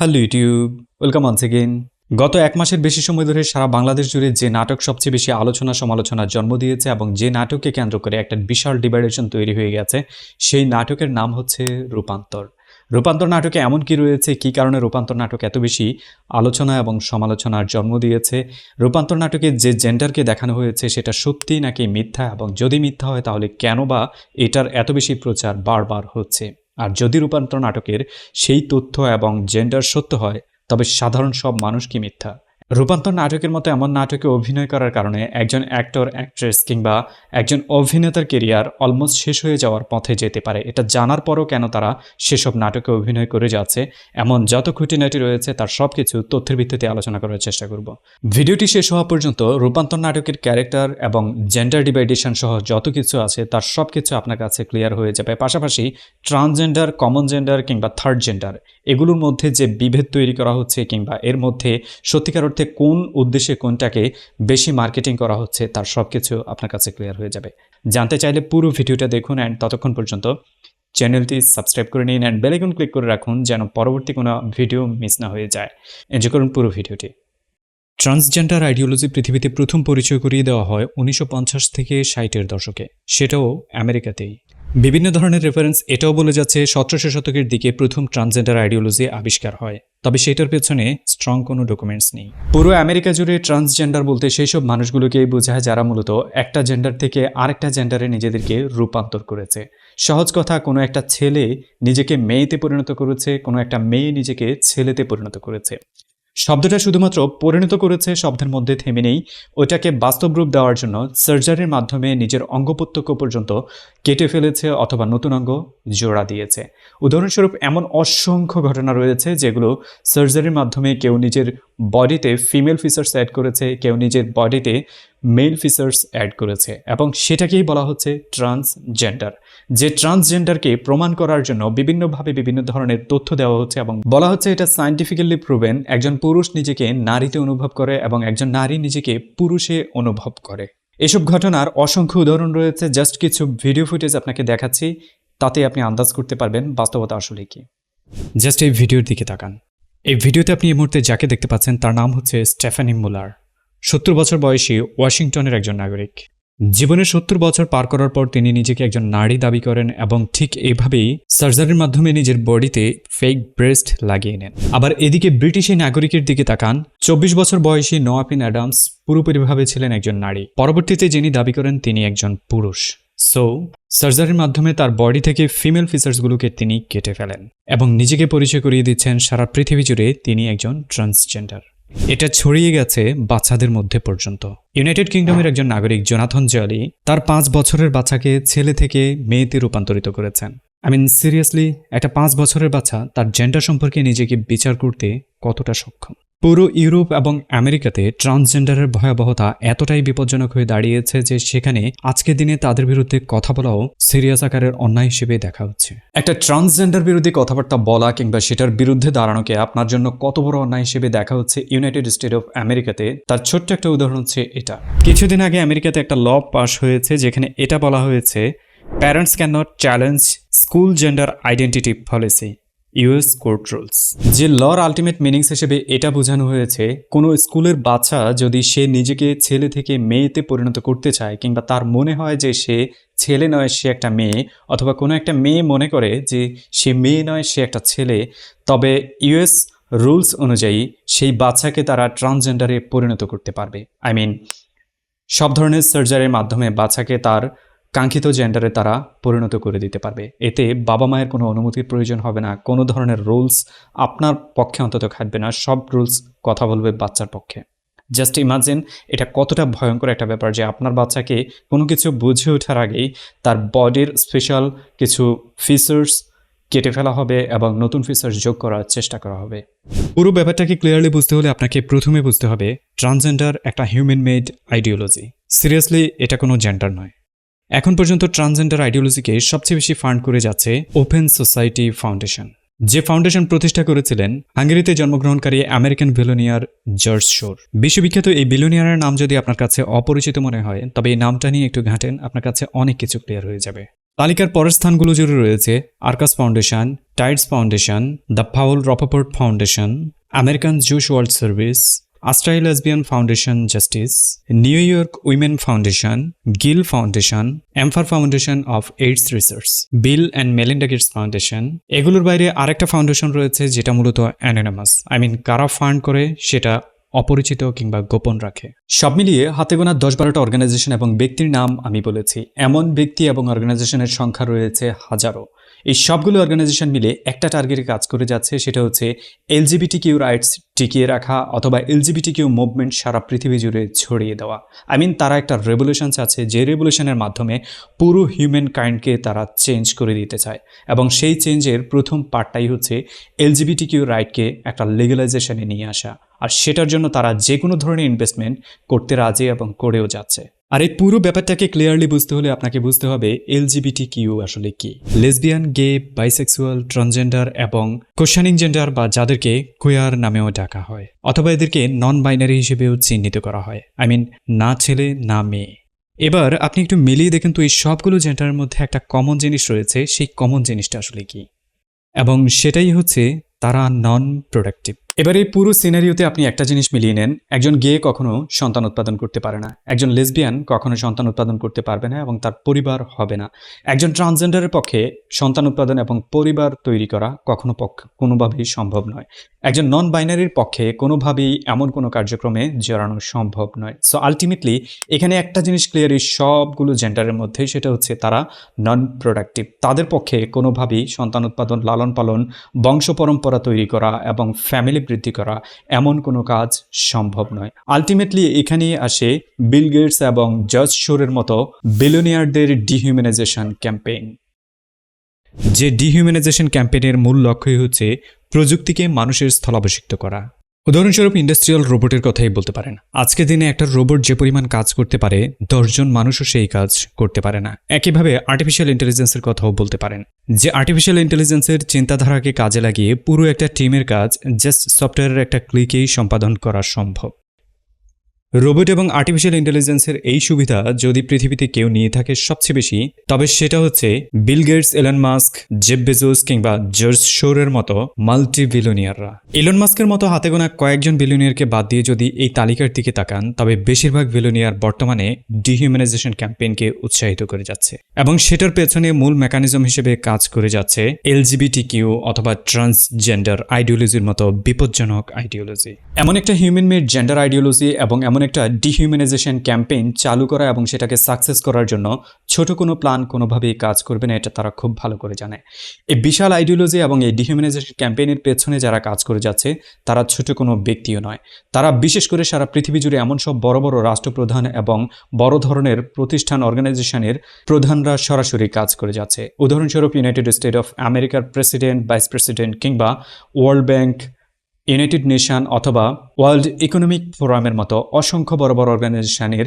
Hello YouTube, welcome once again গত এক মাসের বেশি সময় ধরে সারা বাংলাদেশ জুড়ে যে নাটক সবচেয়ে বেশি আলোচনা সমালোচনার জন্ম দিয়েছে এবং যে নাটককে কেন্দ্র করে একটা বিশাল ডিভাইডেশন তৈরি হয়ে গেছে, সেই নাটকের নাম হচ্ছে রূপান্তর। রূপান্তর নাটকে এমন কি রয়েছে, কি কারণে রূপান্তর নাটক এত বেশি আলোচনা এবং সমালোচনার জন্ম দিয়েছে? রূপান্তর নাটকে যে জেন্ডারকে দেখানো হয়েছে, সেটা সত্যি নাকি মিথ্যা? এবং যদি মিথ্যা হয়, তাহলে কেন বা এটার এত বেশি প্রচার বারবার হচ্ছে? আর যদি রূপান্তর নাটকের সেই তথ্য এবং জেন্ডার সত্য হয়, তবে সাধারণ সব মানুষ কি মিথ্যা। রূপান্তর নাটকের মতো এমন নাটকে অভিনয় করার কারণে একজন অ্যাক্টর অ্যাক্ট্রেস কিংবা একজন অভিনেতার কেরিয়ার অলমোস্ট শেষ হয়ে যাওয়ার পথে যেতে পারে। এটা জানার পরও কেন তারা সেসব নাটকে অভিনয় করে যাচ্ছে, এমন যত খুঁটিনাটি রয়েছে তার সব কিছু তথ্যের ভিত্তিতে আলোচনা করার চেষ্টা করব। ভিডিওটি শেষ হওয়া পর্যন্ত রূপান্তর নাটকের ক্যারেক্টার এবং জেন্ডার ডিভাইডেশন সহ যত কিছু আছে তার সব কিছু আপনার কাছে ক্লিয়ার হয়ে যাবে। পাশাপাশি ট্রান্সজেন্ডার কমন জেন্ডার কিংবা থার্ড জেন্ডার এগুলোর মধ্যে যে বিভেদ তৈরি করা হচ্ছে কিংবা এর মধ্যে সত্যিকার অর্থে কোন উদ্দেশ্যে কোনটাকে বেশি মার্কেটিং করা হচ্ছে তার সব কিছু আপনার কাছে ক্লিয়ার হয়ে যাবে। জানতে চাইলে পুরো ভিডিওটা দেখুন অ্যান্ড ততক্ষণ পর্যন্ত চ্যানেলটি সাবস্ক্রাইব করে নিন অ্যান্ড বেলাইকন ক্লিক করে রাখুন যেন পরবর্তী কোনো ভিডিও মিস না হয়ে যায়। এনজয় করুন পুরো ভিডিওটি। ট্রান্সজেন্ডার আইডিওলজি পৃথিবীতে প্রথম পরিচয় করিয়ে দেওয়া হয় উনিশশো পঞ্চাশ থেকে ষাটের দশকে। সেটাও আমেরিকাতেই। বিভিন্ন ধরনের রেফারেন্স এটাও বলে যাচ্ছে সতেরোশো শতকের দিকে প্রথম ট্রান্সজেন্ডার আইডিওলজি আবিষ্কার হয়। তবে সেটার পেছনে স্ট্রং কোনো ডকুমেন্টস নেই। পুরো আমেরিকা জুড়ে ট্রান্সজেন্ডার বলতে সেই সব মানুষগুলোকেই বোঝায় যারা মূলত একটা জেন্ডার থেকে আরেকটা জেন্ডারে নিজেদেরকে রূপান্তর করেছে। সহজ কথা, কোনো একটা ছেলে নিজেকে মেয়েতে পরিণত করেছে, কোনো একটা মেয়ে নিজেকে ছেলেতে পরিণত করেছে। শব্দটা শুধুমাত্র পরিণত করেছে শব্দের মধ্যে থেমে নেই। ওটাকে বাস্তব রূপ দেওয়ার জন্য সার্জারির মাধ্যমে নিজের অঙ্গ প্রত্যক্ষ পর্যন্ত কেটে ফেলেছে অথবা নতুন অঙ্গ জোড়া দিয়েছে। উদাহরণস্বরূপ এমন অসংখ্য ঘটনা রয়েছে যেগুলো সার্জারির মাধ্যমে কেউ নিজের বডিতে ফিমেল ফিচার্স অ্যাড করেছে, কেউ নিজের বডিতে মেল ফিচার্স অ্যাড করেছে এবং সেটাকেই বলা হচ্ছে ট্রান্সজেন্ডার যে ট্রান্সজেন্ডারকে প্রমাণ করার জন্য বিভিন্নভাবে বিভিন্ন ধরনের তথ্য দেওয়া হচ্ছে এবং বলা হচ্ছে এটা সায়েন্টিফিক্যালি প্রুভেন একজন পুরুষ নিজেকে নারীতে অনুভব করে এবং একজন নারী নিজেকে পুরুষে অনুভব করে। এসব ঘটনার অসংখ্য উদাহরণ রয়েছে জাস্ট কিছু ভিডিও ফুটেজ আপনাকে দেখাচ্ছি, তাতে আপনি আন্দাজ করতে পারবেন বাস্তবতা আসলে কি। জাস্ট এই ভিডিওর দিকে তাকান। এই ভিডিওতে আপনি এই মুহূর্তে যাকে দেখতে পাচ্ছেন, তার নাম হচ্ছে স্টেফানি মুলার। সত্তর বছর বয়সী ওয়াশিংটনের একজন নাগরিক। জীবনের সত্তর বছর পার করার পর তিনি নিজেকে একজন নারী দাবি করেন এবং ঠিক এইভাবেই সার্জারির মাধ্যমে নিজের বডিতে ফেক ব্রেস্ট লাগিয়ে নেন। আবার এদিকে ব্রিটিশ নাগরিকের দিকে তাকান, চব্বিশ বছর বয়সী নোয়াপিন অ্যাডামস পুরোপুরিভাবে ছিলেন একজন নারী। পরবর্তীতে যিনি দাবি করেন, তিনি একজন পুরুষ। সো সার্জারির মাধ্যমে তার বডি থেকে ফিমেল ফিচার্সগুলোকে তিনি কেটে ফেলেন এবং নিজেকে পরিচয় করিয়ে দিচ্ছেন সারা পৃথিবী জুড়ে তিনি একজন ট্রান্সজেন্ডার এটা ছড়িয়ে গেছে বাচ্চাদের মধ্যে পর্যন্ত। ইউনাইটেড কিংডমের একজন নাগরিক জোনাথন জলি তার পাঁচ বছরের বাচ্চাকে ছেলে থেকে মেয়েতে রূপান্তরিত করেছেন। আই মিন সিরিয়াসলি একটা পাঁচ বছরের বাচ্চা তার জেন্ডার সম্পর্কে নিজেকে বিচার করতে কতটা সক্ষম? পুরো ইউরোপ এবং আমেরিকাতে ট্রান্সজেন্ডারের ভয়াবহতা এতটাই বিপজ্জনক হয়ে দাঁড়িয়েছে যে সেখানে আজকের দিনে তাদের বিরুদ্ধে কথা বলাও সিরিয়াস আকারের অন্যায় হিসেবে দেখা হচ্ছে। একটা ট্রান্সজেন্ডার বিরোধী কথাবার্তা বলা কিংবা সেটার বিরুদ্ধে দাঁড়ানোকে আপনার জন্য কত বড় অন্যায় হিসেবে দেখা হচ্ছে ইউনাইটেড স্টেট অফ আমেরিকাতে? তার ছোট্ট একটা উদাহরণ হচ্ছে এটা। কিছুদিন আগে আমেরিকাতে একটা ল পাস হয়েছে যেখানে এটা বলা হয়েছে parents can not challenge school gender identity policy US court rules. যে লর আলটিমেট মিনিংস হিসেবে এটা বোঝানো হয়েছে, কোনো স্কুলের বাচ্চা যদি সে নিজেকে ছেলে থেকে মেয়েতে পরিণত করতে চায় কিংবা তার মনে হয় যে সে ছেলে নয়, সে একটা মেয়ে, অথবা কোনো একটা মেয়ে মনে করে যে সে মেয়ে নয়, সে একটা ছেলে, তবে ইউএস রুলস অনুযায়ী সেই বাচ্চাকে তারা ট্রান্সজেন্ডারে পরিণত করতে পারবে। আই মিন, সব ধরনের সার্জারির মাধ্যমে বাচ্চাকে তার কাঙ্ক্ষিত জেন্ডারে তারা পরিণত করে দিতে পারবে। এতে বাবা মায়ের কোনো অনুমতির প্রয়োজন হবে না। কোনো ধরনের রুলস আপনার পক্ষে অন্তত খাটবে না। সব রুলস কথা বলবে বাচ্চার পক্ষে। জাস্ট ইমাজিন এটা কতটা ভয়ঙ্কর একটা ব্যাপার যে আপনার বাচ্চাকে কোনো কিছু বুঝে ওঠার আগেই তার বডির স্পেশাল কিছু ফিচার্স কেটে ফেলা হবে এবং নতুন ফিচার্স যোগ করার চেষ্টা করা হবে। পুরো ব্যাপারটাকে ক্লিয়ারলি বুঝতে হলে আপনাকে প্রথমে বুঝতে হবে ট্রান্সজেন্ডার একটা হিউম্যান মেড আইডিওলজি সিরিয়াসলি এটা কোনো জেন্ডার নয়। এখন পর্যন্ত ট্রান্সজেন্ডার আইডিওলজিকে সবচেয়ে বেশি ফান্ড করে যাচ্ছে ওপেন সোসাইটি ফাউন্ডেশন যে ফাউন্ডেশন প্রতিষ্ঠা করেছিলেন, হাঙ্গেরিতে জন্মগ্রহণকারী আমেরিকান বিলোনিয়ার জর্জ শোর বিশ্ববিখ্যাত এই বিলোনিয়ারের নাম যদি আপনার কাছে অপরিচিত মনে হয়, তবে এই নামটা নিয়ে একটু ঘাঁটেন, আপনার কাছে অনেক কিছু ক্লিয়ার হয়ে যাবে। তালিকার পরের স্থানগুলো জুড়ে রয়েছে Arcus Foundation Tides Foundation the Fowl Rappaport Foundation American Jews World Service Astraea Lesbian Foundation Justice New York Women Foundation Gill Foundation amfAR Foundation of AIDS Research Bill and Melinda Gates Foundation এগুলোর বাইরে আরেকটা foundation রয়েছে যেটা মূলত অ্যানোনামাস I mean কারা fund করে সেটা অপরিচিত কিংবা গোপন রাখে। সব মিলিয়ে হাতে গোনা দশ বারোটা অর্গানাইজেশন এবং ব্যক্তির নাম আমি বলেছি। এমন ব্যক্তি এবং অর্গানাইজেশনের সংখ্যা রয়েছে হাজারো। এই সবগুলো অর্গানাইজেশন মিলে একটা টার্গেটে কাজ করে যাচ্ছে, সেটা হচ্ছে এলজিবিটি কিউ রাইটস টিকিয়ে রাখা অথবা এলজিবিটি কিউ মুভমেন্ট সারা পৃথিবী জুড়ে ছড়িয়ে দেওয়া। আই মিন তারা একটা রেভলিউশনস আছে, যে রেভলিউশনের মাধ্যমে পুরো হিউম্যান কাইন্ডকে তারা চেঞ্জ করে দিতে চায়। এবং সেই চেঞ্জের প্রথম পার্টটাই হচ্ছে এলজিবিটি কিউ রাইটকে একটা লিগালাইজেশনে নিয়ে আসা। আর সেটার জন্য তারা যে কোনো ধরনের ইনভেস্টমেন্ট করতে রাজি এবং করেও যাচ্ছে। আর এই পুরো ব্যাপারটাকে ক্লিয়ারলি বুঝতে হলে আপনাকে বুঝতে হবে এলজিবিটি কিউ আসলে কি। লেসবিয়ান গে বাইসেক্সুয়াল ট্রান্সজেন্ডার এবং কোশানিং জেন্ডার বা যাদেরকে কুয়ার নামেও ডাকা হয় অথবা এদেরকে নন বাইনারি হিসেবেও চিহ্নিত করা হয়। আই মিন না ছেলে, না মেয়ে। এবার আপনি একটু মিলিয়ে দেখেন তো এই সবগুলো জেন্ডারের মধ্যে একটা কমন জিনিস রয়েছে, সেই কমন জিনিসটা আসলে কি। এবং সেটাই হচ্ছে তারা নন প্রোডাক্টিভ এবার এই পুরো সিনারিওতে আপনি একটা জিনিস মিলিয়ে নেন, একজন গে কখনো সন্তান উৎপাদন করতে পারে না, একজন লেসবিয়ান কখনো সন্তান উৎপাদন করতে পারবে না এবং তার পরিবার হবে না। একজন ট্রান্সজেন্ডারের পক্ষে সন্তান উৎপাদন এবং পরিবার তৈরি করা কখনো পক্ষ কোনোভাবেই সম্ভব নয়। একজন নন বাইনারির পক্ষে কোনোভাবেই এমন কোনো কার্যক্রমে জড়ানো সম্ভব নয়। সো আলটিমেটলি এখানে একটা জিনিস ক্লিয়ার এই সবগুলো জেন্ডারের মধ্যে, সেটা হচ্ছে তারা নন প্রোডাক্টিভ তাদের পক্ষে কোনোভাবেই সন্তান উৎপাদন লালন পালন বংশ পরম্পরা তৈরি করা এবং ফ্যামিলি বৃদ্ধি করা এমন কোনো কাজ সম্ভব নয়। আলটিমেটলি এখানে আসে বিল গেটস এবং জজ শোরের মতো বিলোনিয়ারদের ডিহিউম্যানাইজেশন ক্যাম্পেইন। যে ডিহিউম্যানাইজেশন ক্যাম্পেইনের মূল লক্ষ্যই হচ্ছে প্রযুক্তিকে মানুষের স্থলাভিষিক্ত করা। উদাহরণস্বরূপ ইন্ডাস্ট্রিয়াল রোবটের কথাই বলতে পারেন। আজকের দিনে একটা রোবট যে পরিমাণ কাজ করতে পারে, দশজন মানুষও সেই কাজ করতে পারে না। একইভাবে আর্টিফিশিয়াল ইন্টেলিজেন্সের কথাও বলতে পারেন। যে আর্টিফিশিয়াল ইন্টেলিজেন্সের চিন্তাধারাকে কাজে লাগিয়ে পুরো একটা টিমের কাজ জাস্ট সফটওয়্যারের একটা ক্লিকেই সম্পাদন করা সম্ভব। রোবট এবং আর্টিফিশিয়াল ইন্টেলিজেন্সের এই সুবিধা যদি পৃথিবীতে কেউ নিয়ে থাকে সবচেয়ে বেশি, তবে সেটা হচ্ছে Bill Gates Elon Musk Jeff Bezos কিংবা জর্জ শোরের মতো মাল্টি বিলিয়নিয়াররা এলন মাস্কের মতো হাতে গোনা কয়েকজন বিলিয়নিয়ারকে বাদ দিয়ে যদি এই তালিকার দিকে তাকান, তবে বেশিরভাগ বিলিয়নিয়ার বর্তমানে ডিহিউম্যানাইজেশন ক্যাম্পেইনকে উৎসাহিত করে যাচ্ছে। এবং সেটার পেছনে মূল মেকানিজম হিসেবে কাজ করে যাচ্ছে এলজিবিটি কিউ অথবা ট্রান্সজেন্ডার আইডিওলজির মতো বিপজ্জনক আইডিওলজি এমন একটা হিউম্যান মেড জেন্ডার আইডিওলজি এবং এমন একটা ডিহিউম্যানাইজেশন ক্যাম্পেইন চালু করা এবং সেটাকে সাকসেস করার জন্য ছোট কোনো প্ল্যান কোনোভাবেই কাজ করবে না, এটা তারা খুব ভালো করে জানে। এই বিশাল আইডিওলজি এবং এই ডিহিউম্যানাইজেশন ক্যাম্পেইনের পেছনে যারা কাজ করে যাচ্ছে, তারা ছোট কোনো ব্যক্তিও নয়। তারা বিশেষ করে সারা পৃথিবী জুড়ে এমন সব বড় বড় রাষ্ট্রপ্রধান এবং বড় ধরনের প্রতিষ্ঠান অর্গানাইজেশনের প্রধানরা সরাসরি কাজ করে যাচ্ছে। উদাহরণস্বরূপ ইউনাইটেড স্টেট অফ আমেরিকার প্রেসিডেন্ট ভাইস প্রেসিডেন্ট কিংবা ওয়ার্ল্ড ব্যাংক ইউনাইটেড নেশন অথবা ওয়ার্ল্ড ইকোনমিক ফোরামের মতো অসংখ্য বড় বড় অর্গানাইজেশনের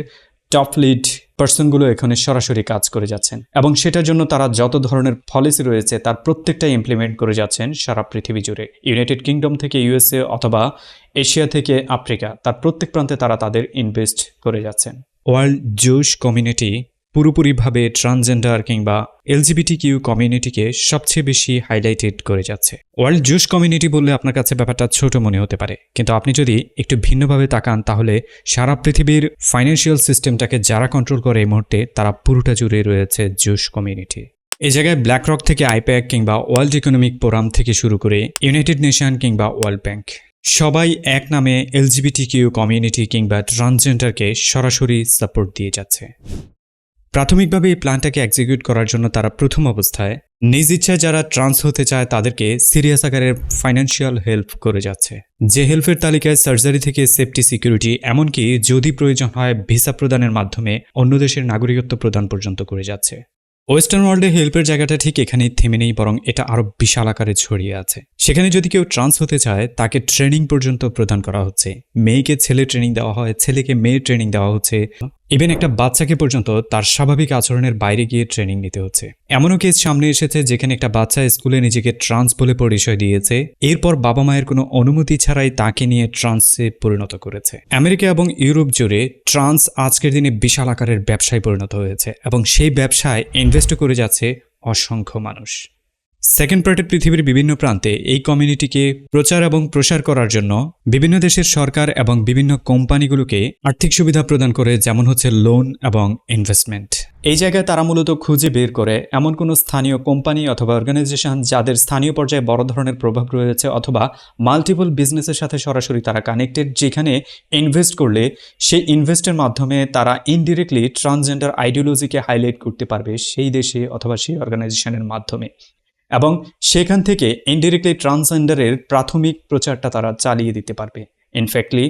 টপ লিড পার্সনগুলো এখানে সরাসরি কাজ করে যাচ্ছেন। এবং সেটার জন্য তারা যত ধরনের পলিসি রয়েছে, তার প্রত্যেকটাই ইমপ্লিমেন্ট করে যাচ্ছেন সারা পৃথিবী জুড়ে। ইউনাইটেড কিংডম থেকে ইউএসএ অথবা এশিয়া থেকে আফ্রিকা, তার প্রত্যেক প্রান্তে তারা তাদের ইনভেস্ট করে যাচ্ছেন। ওয়ার্ল্ড জুশ কমিউনিটি পুরোপুরিভাবে ট্রান্সজেন্ডার কিংবা এলজিবিটি কিউ কমিউনিটিকে সবচেয়ে বেশি হাইলাইটেড করে যাচ্ছে। ওয়ার্ল্ড জুস কমিউনিটি বললে আপনার কাছে ব্যাপারটা ছোট মনে হতে পারে। কিন্তু আপনি যদি একটু ভিন্নভাবে তাকান, তাহলে সারা পৃথিবীর ফাইন্যান্সিয়াল সিস্টেমটাকে যারা কন্ট্রোল করে এই মুহূর্তে, তারা পুরোটা জুড়ে রয়েছে জুস কমিউনিটি। এই জায়গায় ব্ল্যাক রক থেকে আইপ্যাক কিংবা ওয়ার্ল্ড ইকোনমিক ফোরাম থেকে শুরু করে ইউনাইটেড নেশন কিংবা ওয়ার্ল্ড ব্যাংক, সবাই এক নামে এলজিবিটি কিউ কমিউনিটি কিংবা ট্রান্সজেন্ডারকে সরাসরি সাপোর্ট দিয়ে যাচ্ছে। প্রাথমিকভাবে এই প্ল্যানটাকে এক্সিকিউট করার জন্য তারা প্রথম অবস্থায় নিজ ইচ্ছায় যারা ট্রান্স হতে চায়, তাদেরকে সিরিয়াস আকারের ফাইন্যান্সিয়াল হেল্প করে যাচ্ছে। যে হেল্পের তালিকায় সার্জারি থেকে সেফটি সিকিউরিটি এমনকি যদি প্রয়োজন হয় ভিসা প্রদানের মাধ্যমে অন্য দেশের নাগরিকত্ব প্রদান পর্যন্ত করে যাচ্ছে। ওয়েস্টার্ন ওয়ার্ল্ডে হেল্পের জায়গাটা ঠিক এখানেই থেমে নেই, বরং এটা আরও বিশাল আকারে ছড়িয়ে আছে। সেখানে যদি কেউ ট্রান্স হতে চায়, তাকে ট্রেনিং পর্যন্ত প্রদান করা হচ্ছে। মেয়েকে ছেলে ট্রেনিং দেওয়া হয়, ছেলেকে মেয়ে ট্রেনিং দেওয়া হচ্ছে। ইভেন একটা বাচ্চাকে পর্যন্ত তার স্বাভাবিক আচরণের বাইরে গিয়ে ট্রেনিং নিতে হচ্ছে। এমনও কেস সামনে এসেছে যেখানে একটা বাচ্চা স্কুলে নিজেকে ট্রান্স বলে পরিচয় দিয়েছে। এরপর বাবা মায়ের কোনো অনুমতি ছাড়াই তাকে নিয়ে ট্রান্সে পরিণত করেছে। আমেরিকা এবং ইউরোপ জুড়ে ট্রান্স আজকের দিনে বিশাল আকারের ব্যবসায় পরিণত হয়েছে এবং সেই ব্যবসায় ইনভেস্ট করে যাচ্ছে অসংখ্য মানুষ। সেকেন্ড পার্টের পৃথিবীর বিভিন্ন প্রান্তে এই কমিউনিটিকে প্রচার এবং প্রসার করার জন্য বিভিন্ন দেশের সরকার এবং বিভিন্ন কোম্পানিগুলোকে আর্থিক সুবিধা প্রদান করে, যেমন হচ্ছে লোন এবং ইনভেস্টমেন্ট এই জায়গায় তারা মূলত খুঁজে বের করে এমন কোনো স্থানীয় কোম্পানি অথবা অর্গানাইজেশন যাদের স্থানীয় পর্যায়ে বড় ধরনের প্রভাব রয়েছে অথবা মাল্টিপল বিজনেসের সাথে সরাসরি তারা কানেক্টেড যেখানে ইনভেস্ট করলে সেই ইনভেস্টের মাধ্যমে তারা ইনডিরেক্টলি ট্রান্সজেন্ডার আইডিওলজিকে হাইলাইট করতে পারবে সেই দেশে অথবা সেই অর্গানাইজেশনের মাধ্যমে। এবং সেখান থেকে ইনডিরেক্টলি ট্রান্সজেন্ডারের প্রাথমিক প্রচারটা তারা চালিয়ে দিতে পারবে। ইনফ্যাক্টলি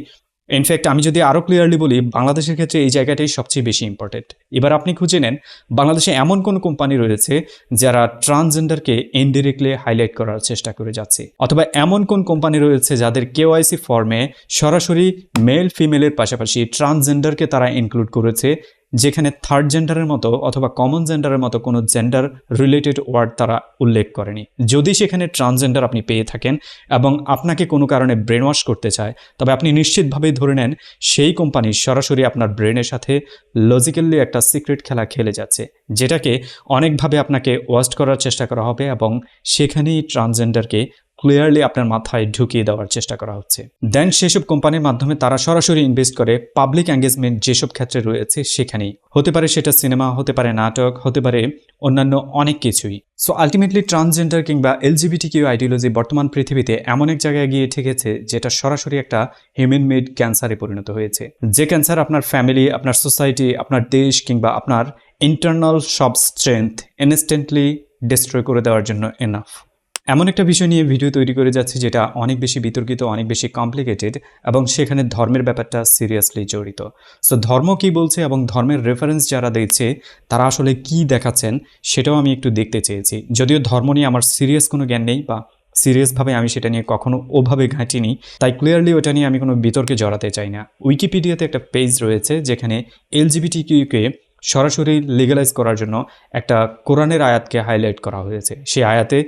ইনফ্যাক্ট আমি যদি আরও ক্লিয়ারলি বলি, বাংলাদেশের ক্ষেত্রে এই জায়গাটাই সবচেয়ে বেশি ইম্পর্টেন্ট এবার আপনি খুঁজে নেন, বাংলাদেশে এমন কোন কোম্পানি রয়েছে যারা ট্রান্সজেন্ডারকে ইনডিরেক্টলি হাইলাইট করার চেষ্টা করে যাচ্ছে? অথবা এমন কোন কোম্পানি রয়েছে যাদের কেওয়াইসি ফর্মে সরাসরি মেল ফিমেলের পাশাপাশি ট্রান্সজেন্ডারকে তারা ইনক্লুড করেছে যেখানে থার্ড জেন্ডারের মতো অথবা কমন জেন্ডারের মতো কোনো জেন্ডার রিলেটেড ওয়ার্ড তারা উল্লেখ করেনি। যদি সেখানে ট্রান্সজেন্ডার আপনি পেয়ে থাকেন এবং আপনাকে কোনো কারণে ব্রেন ওয়াশ করতে চায়, তবে আপনি নিশ্চিতভাবেই ধরে নেন সেই কোম্পানি সরাসরি আপনার ব্রেনের সাথে লজিক্যালি একটা সিক্রেট খেলা খেলে যাচ্ছে, যেটাকে অনেকভাবে আপনাকে ওয়াস্ট করার চেষ্টা করা হবে এবং সেখানেই ট্রান্সজেন্ডারকে ক্লিয়ারলি আপনার মাথায় ঢুকিয়ে দেওয়ার চেষ্টা করা হচ্ছে। দেন সেসব কোম্পানির মাধ্যমে তারা সরাসরি ইনভেস্ট করে পাবলিক এঙ্গেজমেন্ট যেসব ক্ষেত্রে রয়েছে সেখানেই। হতে পারে সেটা সিনেমা হতে পারে নাটক, হতে পারে অন্যান্য অনেক কিছুই। সো আলটিমেটলি ট্রান্সজেন্ডার কিংবা এলজিবিটি কিউ আইডিওলজি বর্তমান পৃথিবীতে এমন এক জায়গায় গিয়ে ঠেকেছে যেটা সরাসরি একটা হিউম্যান মেড ক্যান্সারে পরিণত হয়েছে। যে ক্যান্সার আপনার ফ্যামিলি আপনার সোসাইটি আপনার দেশ কিংবা আপনার ইন্টারনাল সব স্ট্রেংথ ইনস্ট্যান্টলি ডিস্ট্রয় করে দেওয়ার জন্য এনাফ এমন একটা বিষয় নিয়ে ভিডিও তৈরি করে যাচ্ছি যেটা অনেক বেশি বিতর্কিত, অনেক বেশি কমপ্লিকেটেড এবং সেখানে ধর্মের ব্যাপারটা সিরিয়াসলি জড়িত। সো ধর্ম কি বলছে এবং ধর্মের রেফারেন্স যারা দিচ্ছে, তারা আসলে কি দেখাচ্ছেন সেটাও আমি একটু দেখতে চেয়েছি। যদিও ধর্ম নিয়ে আমার সিরিয়াস কোনো জ্ঞান নেই বা সিরিয়াসভাবে আমি সেটা নিয়ে কখনো ওভাবে ঘাঁটিনি, তাই ক্লিয়ারলি ওটা নিয়ে আমি কোনো বিতর্কে জড়াতে চাই না। উইকিপিডিয়াতে একটা পেজ রয়েছে যেখানে এলজিবিটি কিউকে সরাসরি লিগালাইজ করার জন্য একটা কোরআনের আয়াতকে হাইলাইট করা হয়েছে। সেই আয়াতে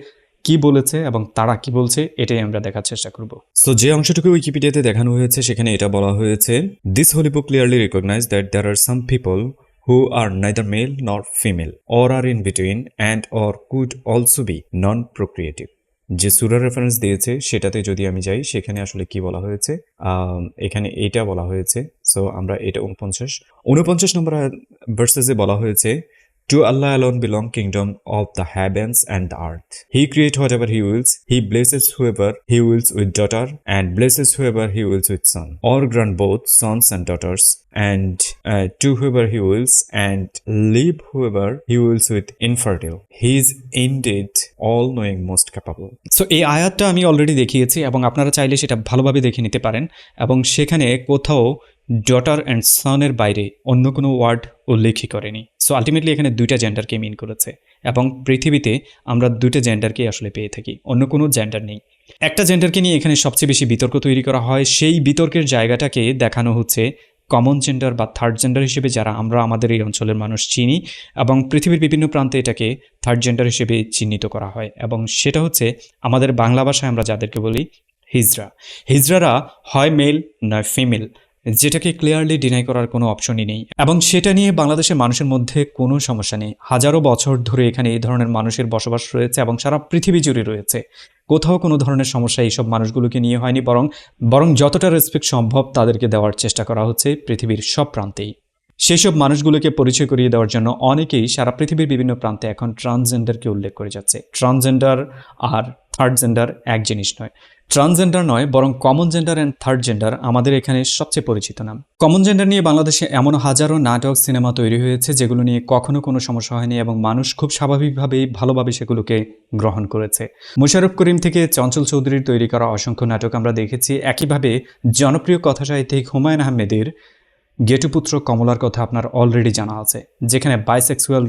কি বলেছে এবং তারা কি বলছে, এটাই আমরা দেখার চেষ্টা করব। সো যে অংশটুকু উইকিপিডিয়াতে দেখানো হয়েছে, সেখানে এটা বলা হয়েছে this holy book clearly recognise that there are some people who are neither male nor female or are in between and or could also be non procreative যে সুরার রেফারেন্স দিয়েছে, সেটাতে যদি আমি যাই, সেখানে আসলে কি বলা হয়েছে? এখানে এটা বলা হয়েছে সো আমরা এটা উনপঞ্চাশ উনপঞ্চাশ নম্বর ভার্সেসে বলা হয়েছে To Allah alone belong kingdom of the heavens and the earth. He creates whatever he wills. He blesses whoever he wills with daughter and blesses whoever he wills with son. Or grant both sons and daughters and uh, to whoever he wills and leave whoever he wills with infertile. He is indeed all knowing most capable. So এই আয়াতটা আমি already দেখিয়েছি এবং আপনারা চাইলে সেটা ভালোভাবে দেখে নিতে পারেন এবং সেখানে কোথাও ডটার অ্যান্ড সনের বাইরে অন্য কোনো ওয়ার্ড উল্লেখই করেনি। সো আলটিমেটলি এখানে দুইটা জেন্ডারকে মিন করেছে এবং পৃথিবীতে আমরা দুইটা জেন্ডারকে আসলে পেয়ে থাকি, অন্য কোনো জেন্ডার নেই। একটা জেন্ডারকে নিয়ে এখানে সবচেয়ে বেশি বিতর্ক তৈরি করা হয়, সেই বিতর্কের জায়গাটাকে দেখানো হচ্ছে কমন জেন্ডার বা থার্ড জেন্ডার হিসেবে, যারা আমরা আমাদের এই অঞ্চলের মানুষ চিনি এবং পৃথিবীর বিভিন্ন প্রান্তে এটাকে থার্ড জেন্ডার হিসেবে চিহ্নিত করা হয় এবং সেটা হচ্ছে আমাদের বাংলা ভাষায় আমরা যাদেরকে বলি হিজরা। হিজরারা হয় মেল নয় ফিমেল যেটাকে ক্লিয়ারলি ডিনাই করার কোনো অপশনই নেই। এবং সেটা নিয়ে বাংলাদেশের মানুষের মধ্যে কোনো সমস্যা নেই। হাজারো বছর ধরে এখানে এই ধরনের মানুষের বসবাস রয়েছে এবং সারা পৃথিবী জুড়ে রয়েছে। কোথাও কোনো ধরনের সমস্যা এইসব মানুষগুলোকে নিয়ে হয়নি, বরং বরং যতটা রেসপেক্ট সম্ভব তাদেরকে দেওয়ার চেষ্টা করা হচ্ছে পৃথিবীর সব প্রান্তেই। সেসব মানুষগুলোকে পরিচয় করিয়ে দেওয়ার জন্য অনেকেই সারা পৃথিবীর বিভিন্ন প্রান্তে এখন ট্রান্সজেন্ডারকে উল্লেখ করে যাচ্ছে। ট্রান্সজেন্ডার আর থার্ড জেন্ডার এক জিনিস নয়। ট্রান্সজেন্ডার নয়, বরং common gender and third gender আমাদের এখানে সবচেয়ে পরিচিত নাম। কমন জেন্ডার নিয়ে বাংলাদেশে এমন হাজারো নাটক, সিনেমা তৈরি হয়েছে, যেগুলো নিয়ে কখনো কোনো সমস্যা হয়নি এবং মানুষ খুব স্বাভাবিকভাবেই ভালোভাবে সেগুলোকে গ্রহণ করেছে। মোশারফ করিম থেকে চঞ্চল চৌধুরীর তৈরি করা অসংখ্য নাটক আমরা দেখেছি। একইভাবে জনপ্রিয় কথা সাহিত্যিক হুমায়ুন আহমেদের গেটুপুত্র কমলার কথা আপনার অলরেডি জানা আছে, যেখানে বাইসেক্সুয়াল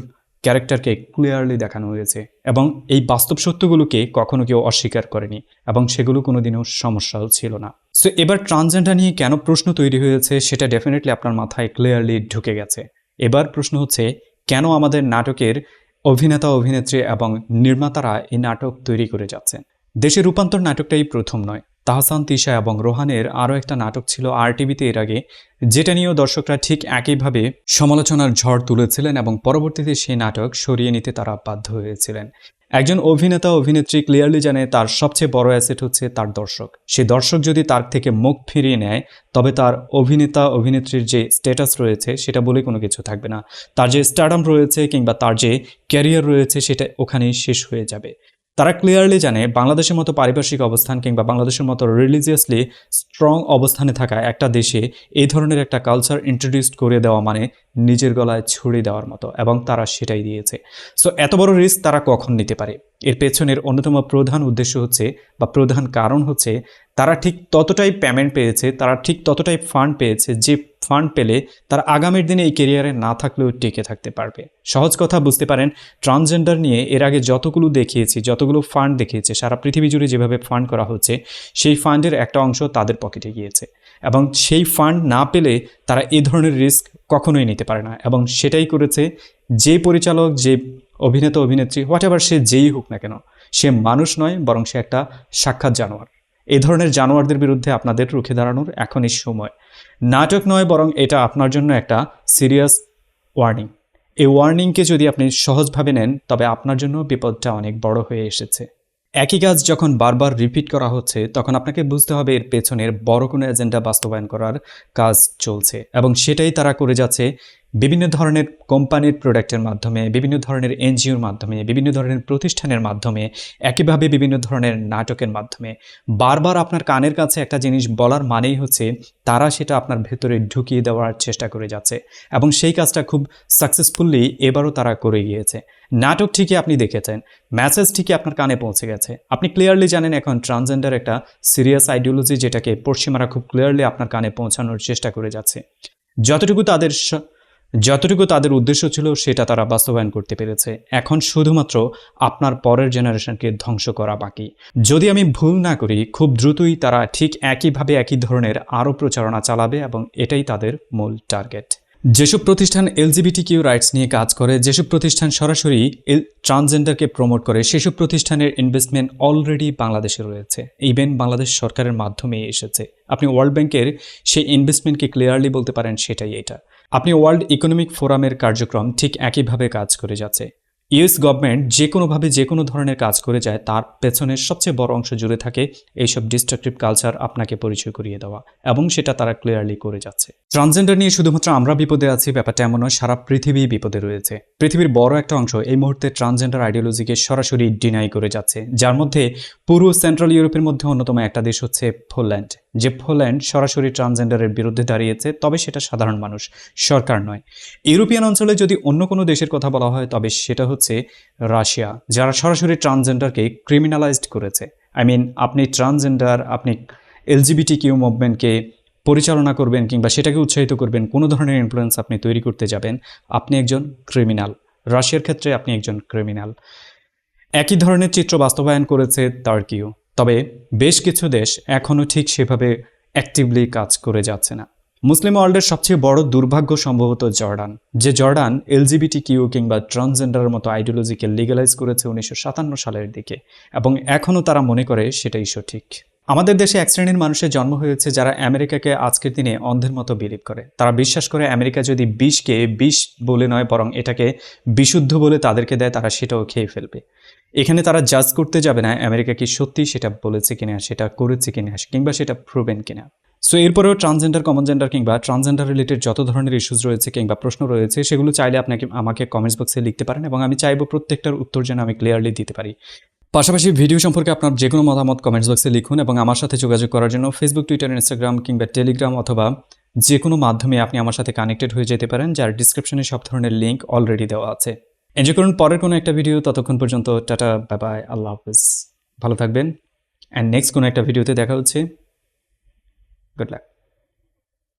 ক্যারেক্টারকে ক্লিয়ারলি দেখানো হয়েছে এবং এই বাস্তব সত্যগুলোকে কখনো কেউ অস্বীকার করেনি এবং সেগুলো কোনোদিনও সমস্যাও ছিল না। সো এবার ট্রান্সজেন্ডার নিয়ে কেন প্রশ্ন তৈরি হয়েছে সেটা ডেফিনেটলি আপনার মাথায় ক্লিয়ারলি ঢুকে গেছে। এবার প্রশ্ন হচ্ছে, কেন আমাদের নাটকের অভিনেতা, অভিনেত্রী এবং নির্মাতারা এই নাটক তৈরি করে যাচ্ছেন? দেশে রূপান্তর নাটকটাই প্রথম নয়। তাহসান, তিশা এবং রোহানের আরও একটা নাটক ছিল আর টিভিতে এর আগে, যেটা নিয়েও দর্শকরা ঠিক একইভাবে সমালোচনার ঝড় তুলেছিলেন এবং পরবর্তীতে সেই নাটক সরিয়ে নিতে তারা বাধ্য হয়েছিলেন। একজন অভিনেতা, অভিনেত্রী ক্লিয়ারলি জানে তার সবচেয়ে বড় অ্যাসেট হচ্ছে তার দর্শক। সে দর্শক যদি তার থেকে মুখ ফিরিয়ে নেয়, তবে তার অভিনেতা, অভিনেত্রীর যে স্ট্যাটাস রয়েছে, সেটা বলে কোনো কিছু থাকবে না। তার যে স্টার্ডাম রয়েছে কিংবা তার যে ক্যারিয়ার রয়েছে, সেটা ওখানেই শেষ হয়ে যাবে। তারা ক্লিয়ারলি জানে বাংলাদেশের মতো পারিপার্শ্বিক অবস্থান কিংবা বাংলাদেশের মতো রিলিজিয়াসলি স্ট্রং অবস্থানে থাকা একটা দেশে এই ধরনের একটা কালচার ইন্ট্রোডিউস করে দেওয়া মানে নিজের গলায় ছুরি দেওয়ার মতো এবং তারা সেটাই দিয়েছে। সো এত বড় রিস্ক তারা কখন নিতে পারে? এর পেছনের অন্যতম প্রধান উদ্দেশ্য হচ্ছে বা প্রধান কারণ হচ্ছে তারা ঠিক ততটাই পেমেন্ট পেয়েছে, তারা ঠিক ততটাই ফান্ড পেয়েছে যে ফান্ড পেলে তারা আগামীর দিনে এই কেরিয়ারে না থাকলেও টিকে থাকতে পারবে। সহজ কথা বুঝতে পারেন ট্রান্সজেন্ডার নিয়ে এর আগে যতগুলো দেখিয়েছি, যতগুলো ফান্ড দেখিয়েছে, সারা পৃথিবী জুড়ে যেভাবে ফান্ড করা হচ্ছে, সেই ফান্ডের একটা অংশ তাদের পকেটে গিয়েছে। এবং সেই ফান্ড না পেলে তারা এ ধরনের রিস্ক কখনোই নিতে পারে না। এবং সেটাই করেছে যে পরিচালক, যে অভিনেতা, অভিনেত্রী হোয়াট এভার সে যেই হোক না কেন, সে মানুষ নয়, বরং সে একটা সাক্ষাৎ জানোয়ার। এই ধরনের জানোয়ারদের বিরুদ্ধে আপনাদের রুখে দাঁড়ানোর এখনই সময়। নাটক নয়, বরং এটা আপনার জন্য একটা সিরিয়াস ওয়ার্নিং এই ওয়ার্নিংকে যদি আপনি সহজভাবে নেন, তবে আপনার জন্য বিপদটা অনেক বড় হয়ে এসেছে। একই কাজ যখন বারবার রিপিট করা হচ্ছে, তখন আপনাকে বুঝতে হবে এর পেছনের বড় কোনো এজেন্ডা বাস্তবায়ন করার কাজ চলছে, এবং সেটাই তারা করে যাচ্ছে বিভিন্ন ধরনের কোম্পানির প্রোডাক্টের মাধ্যমে, বিভিন্ন ধরনের এনজিওর মাধ্যমে, বিভিন্ন ধরনের প্রতিষ্ঠানের মাধ্যমে, একইভাবে বিভিন্ন ধরনের নাটকের মাধ্যমে। বারবার আপনার কানের কাছে একটা জিনিস বলার মানেই হচ্ছে, তারা সেটা আপনার ভেতরে ঢুকিয়ে দেওয়ার চেষ্টা করে যাচ্ছে এবং সেই কাজটা খুব সাকসেসফুলি এবারও তারা করে গিয়েছে। নাটক ঠিকই আপনি দেখেছেন ম্যাসেজ ঠিকই আপনার কানে পৌঁছে গেছে। আপনি ক্লিয়ারলি জানেন এখন ট্রান্সজেন্ডার একটা সিরিয়াস আইডিওলজি যেটাকে পশ্চিমারা খুব ক্লিয়ারলি আপনার কানে পৌঁছানোর চেষ্টা করে যাচ্ছে। যতটুকু তাদের যতটুকু তাদের উদ্দেশ্য ছিল, সেটা তারা বাস্তবায়ন করতে পেরেছে। এখন শুধুমাত্র আপনার পরের জেনারেশনকে ধ্বংস করা বাকি। যদি আমি ভুল না করি, খুব দ্রুতই তারা ঠিক একইভাবে একই ধরনের আরও প্রচারণা চালাবে এবং এটাই তাদের মূল টার্গেট। যেসব প্রতিষ্ঠান এলজিবিটি কিউ রাইটস নিয়ে কাজ করে, যেসব প্রতিষ্ঠান সরাসরি ট্রান্সজেন্ডারকে প্রমোট করে, সেসব প্রতিষ্ঠানের ইনভেস্টমেন্ট অলরেডি বাংলাদেশে রয়েছে। ইভেন বাংলাদেশ সরকারের মাধ্যমে এসেছে। আপনি ওয়ার্ল্ড ব্যাংকের সেই ইনভেস্টমেন্টকে ক্লিয়ারলি বলতে পারেন, সেটাই এটা। আপনি ওয়ার্ল্ড ইকোনমিক ফোরামের কার্যক্রম ঠিক একইভাবে কাজ করে যাচ্ছে। ইউএস গভর্নমেন্ট যে কোনোভাবে যে কোনো ধরনের কাজ করে যায়, তার পেছনের সবচেয়ে বড় অংশ জুড়ে থাকে এইসব ডিস্ট্রাকটিভ কালচার আপনাকে পরিচয় করিয়ে দেওয়া এবং সেটা তারা ক্লিয়ারলি করে যাচ্ছে। ট্রান্সজেন্ডার নিয়ে শুধুমাত্র আমরা বিপদে আছি, ব্যাপারটা এমন নয়, সারা পৃথিবী বিপদে রয়েছে। পৃথিবীর বড় একটা অংশ এই মুহূর্তে ট্রান্সজেন্ডার আইডিওলজিকে সরাসরি ডিনাই করে যাচ্ছে, যার মধ্যে পুরো সেন্ট্রাল ইউরোপের মধ্যে অন্যতম একটা দেশ হচ্ছে পোল্যান্ড যে পোল্যান্ড সরাসরি ট্রান্সজেন্ডারের বিরুদ্ধে দাঁড়িয়েছে, তবে সেটা সাধারণ মানুষ, সরকার নয়। ইউরোপিয়ান অঞ্চলে যদি অন্য কোনো দেশের কথা বলা হয়, তবে সেটা হচ্ছে রাশিয়া, যারা সরাসরি ট্রান্সজেন্ডারকে ক্রিমিনালাইজড করেছে। আই মিন আপনি ট্রান্সজেন্ডার, আপনি এলজিবিটি কিউ মুভমেন্টকে পরিচালনা করবেন কিংবা সেটাকে উৎসাহিত করবেন, কোনো ধরনের ইনফ্লুয়েন্স আপনি তৈরি করতে যাবেন। আপনি একজন ক্রিমিনাল রাশিয়ার ক্ষেত্রে আপনি একজন ক্রিমিনাল একই ধরনের চিত্র বাস্তবায়ন করেছে তার্কিও। তবে বেশ কিছু দেশ এখনও ঠিক সেভাবে অ্যাক্টিভলি কাজ করে যাচ্ছে না। মুসলিম ওয়ার্ল্ডের সবচেয়ে বড় দুর্ভাগ্য সম্ভবত জর্ডান, যে জর্ডান এলজিবিটি কিউ কিংবা ট্রান্সজেন্ডারের মতো আইডিওলজিকে লিগালাইজ করেছে উনিশশো সাতান্ন সালের দিকে, এবং এখনও তারা মনে করে সেটাই সঠিক। আমাদের দেশে এক শ্রেণির মানুষের জন্ম হয়েছে যারা আমেরিকাকে আজকের দিনে অন্ধের মতো বিলিভ করে। তারা বিশ্বাস করে আমেরিকা যদি বিষকে বিষ বলে নয়, বরং এটাকে বিশুদ্ধ বলে তাদেরকে দেয়, তারা সেটাও খেয়ে ফেলবে। এখানে তারা জাজ করতে যাবে না, আমেরিকা কি সত্যি সেটা বলেছে কিনা, সেটা করেছে কিনা, কিংবা সেটা প্রুভেন কিনা। সো এরপরেও ট্রান্সজেন্ডার কমন জেন্ডার কিংবা ট্রান্সজেন্ডার রিলেটেড যত ধরনের ইস্যুস রয়েছে কিংবা প্রশ্ন রয়েছে, সেগুলো চাইলে আপনাকে আমাকে কমেন্টস বক্সে লিখতে পারেন এবং আমি চাইব প্রত্যেকটার উত্তর যেন আমি ক্লিয়ারলি দিতে পারি। পাশাপাশি ভিডিও সম্পর্কে আপনার যে কোনো মতামত কমেন্টস বক্সে লিখুন এবং আমার সাথে যোগাযোগ করার জন্য ফেসবুক টুইটার ইনস্টাগ্রাম কিংবা টেলিগ্রাম অথবা যে কোনো মাধ্যমে আপনি আমার সাথে কানেক্টেড হয়ে যেতে পারেন, যার ডিসক্রিপশনে সব ধরনের লিঙ্ক অলরেডি দেওয়া আছে। এনজয় করুন পরের কোনো একটা ভিডিও ততক্ষণ পর্যন্ত টাটা বাবাই আল্লাহ হাফিজ। ভালো থাকবেন। অ্যান্ড নেক্সট কোনো একটা ভিডিওতে দেখা হচ্ছে। Good luck.